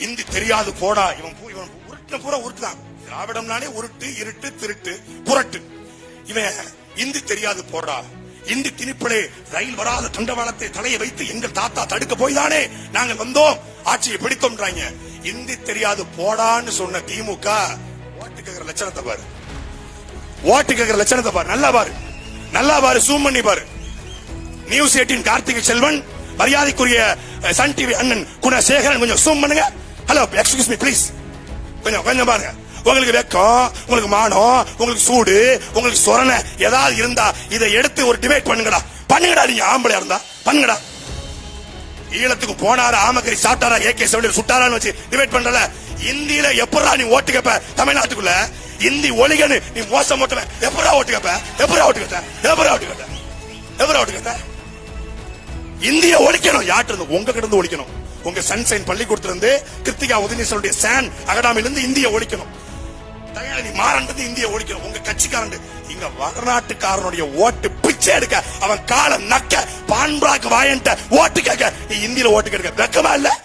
இந்தி தெரியாது போடா இவன் பூ- இவன் உருட்டு பூரா உருட்டுதான். திராவிடம்னாலே உருட்டு இருட்டு திருட்டு புரட்டு. இவன் இந்தி தெரியாது போடா இந்தி திணிப்படே ரயில் வராத தண்டவாளத்தை தலையை வைத்து எங்கள் தாத்தா தடுக்க போய் தானே நாங்கள் வந்தோம். ஆட்சியை பிடித்தோம்ன்றாங்க. இந்தி தெரியாது போடான்னு சொன்ன திமுக ஓட்டு கேக்குற லட்சணத்தை பாரு. ஓட்டு கேக்குற லட்சணத்தை பாரு. நல்லா பாரு. நல்லா பாரு சூம் பண்ணி பாரு. நியூஸ் எயிட்டின் கார்த்திகை செல்வன் மரியாதைக்குரிய சன் டிவி அண்ணன் குணசேகரன் கொஞ்சம் சூம் பண்ணுங்க. ஹலோ எக்ஸ்கியூஸ் மீ ப்ளீஸ் கொஞ்சம் கொஞ்சம் பாருங்க. உங்களுக்கு வெக்கம் உங்களுக்கு மானம் உங்களுக்கு சூடு உங்களுக்கு சொரணை ஏதாவது இருந்தா இதை எடுத்து ஒரு டிபேட் பண்ணுங்கடா. பண்ணுங்கடா நீங்க ஆம்பளையா இருந்தா. பண்ணுங்கடா. ஈழத்துக்கு போனாரா ஆமக்கறி சாப்பிட்டாரா ஏகே செவனில் சுட்டாரான்னு வச்சு டிபேட் பண்றல. இந்தியில எப்படா நீ ஓட்டு கேப்ப? தமிழ்நாட்டுக்குள்ள. இந்தி ஒளிகன்னு நீ மோசம் ஓட்டுவ. எப்படா ஓட்டு கேப்ப? எப்படா ஓட்டு கேட்ட? எப்படா ஓட்டு கேட்ட? எப்படா ஓட்டு கேட்ட? இந்திய ஒழிக்கணும் யார்ட்டு இருந்து உங்க கிட்ட இருந்து ஒழிக்கணும். உங்க சன்சைன் பள்ளிக்கூடத்துல இருந்து கிருத்திகா உதயநீஸ்வருடைய சேன் அகடாமில இருந்து இந்திய ஒழிக்கணும். தயாநிதி மாறன்றது இந்திய ஒழிக்கணும். உங்க கட்சிக்காரன் இங்க வரநாட்டுக்காரனுடைய ஓட்டு பிச்சை எடுக்க அவன் காலை நக்க பான்பிளாக் வாயன்ட்ட ஓட்டு கேட்க. நீ இந்தியில ஓட்டு கேட்க வெக்கமா இல்ல?